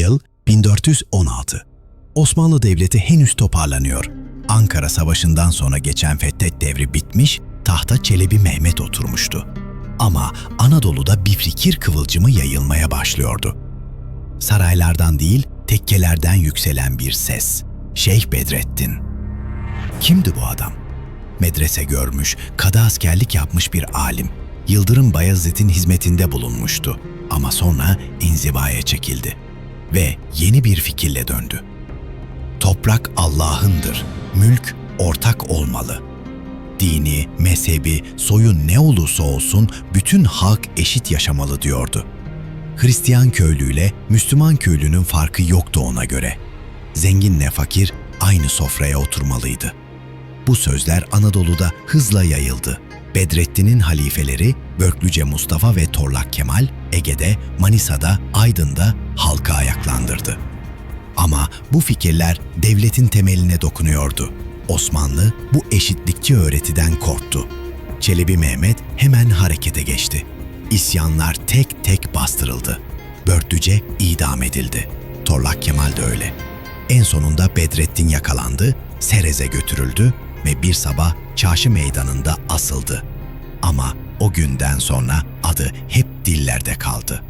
Yıl 1416. Osmanlı Devleti henüz toparlanıyor. Ankara Savaşı'ndan sonra geçen Fethet devri bitmiş, tahta Çelebi Mehmet oturmuştu. Ama Anadolu'da bir fikir kıvılcımı yayılmaya başlıyordu. Saraylardan değil, tekkelerden yükselen bir ses. Şeyh Bedrettin. Kimdi bu adam? Medrese görmüş, kadı askerlik yapmış bir alim. Yıldırım Bayezid'in hizmetinde bulunmuştu. Ama sonra inzivaya çekildi. Ve yeni bir fikirle döndü. Toprak Allah'ındır, mülk ortak olmalı. Dini, mezhebi, soyu ne olursa olsun bütün halk eşit yaşamalı diyordu. Hristiyan köylüyle Müslüman köylünün farkı yoktu ona göre. Zenginle fakir aynı sofraya oturmalıydı. Bu sözler Anadolu'da hızla yayıldı. Bedrettin'in halifeleri Börklüce Mustafa ve Torlak Kemal Ege'de, Manisa'da, Aydın'da halka ayaklandırdı. Ama bu fikirler devletin temeline dokunuyordu. Osmanlı bu eşitlikçi öğretiden korktu. Çelebi Mehmet hemen harekete geçti. İsyanlar tek tek bastırıldı. Börklüce idam edildi. Torlak Kemal de öyle. En sonunda Bedrettin yakalandı, Serez'e götürüldü ve bir sabah çarşı meydanında asıldı. Ama o günden sonra adı hep dillerde kaldı.